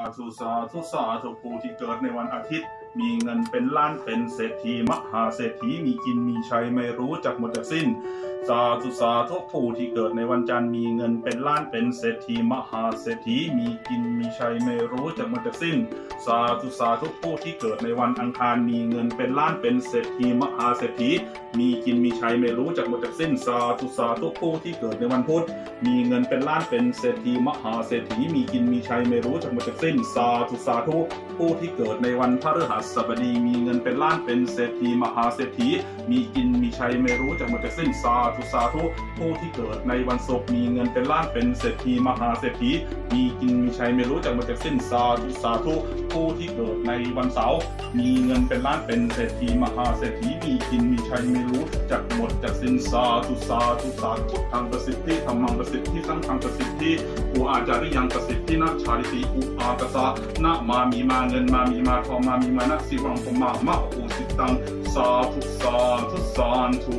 สาธุสาธุสาธุผู้ที่เกิดในวันอาทิตย์ มีเงินเป็นล้านเป็นเศรษฐีมหาเศรษฐีมีกินมีใช้ไม่รู้จักหมดจักสิ้น สาธุสาธุผู้ที่เกิดในวันจันทร์มีเงินเป็นล้านเป็นเศรษฐีมหาเศรษฐีมีกินมีใช้ไม่รู้จักหมดจักสิ้น สาธุสาธุผู้ที่เกิดในวันอังคารมีเงินเป็นล้านเป็นเศรษฐีมหาเศรษฐีมีกินมีใช้ไม่รู้จักหมดจักสิ้น สาธุสาธุผู้ที่เกิดในวันพุธมีเงินเป็นล้านเป็นเศรษฐีมหาเศรษฐีมีกินมีใช้ไม่รู้จักหมดจักสิ้นสาธุสาธุ ผู้ที่เกิดในวันพฤหัสบดีมีเงินเป็นล้านเป็นเศรษฐีมหาเศรษฐี มีกินมีใช้ไม่รู้จักหมดจักสิ้นสาธุสาธุ ผู้ที่เกิดในวันศุกร์มีเงินเป็นล้านเป็นเศรษฐีมหาเศรษฐี มีกินมีใช้ไม่รู้จักหมดจักสิ้นสาธุสาธุ ผู้ที่เกิดในวันเสาร์มีเงินเป็นล้านเป็นเศรษฐีมหาเศรษฐี มีกินมีใช้ไม่รู้จักหมดจักสิ้นสาธุสาธุสาธุทางประสิทธิธรรมังประสิทธิสังฆังประสิทธิ อาจาริยังประสิทธินักชาลิติอุปากษะนะมามีมาเงินมามีมาทองมามีมานะสิวังพมามาอุสิตังสาธุสาธุสาธุ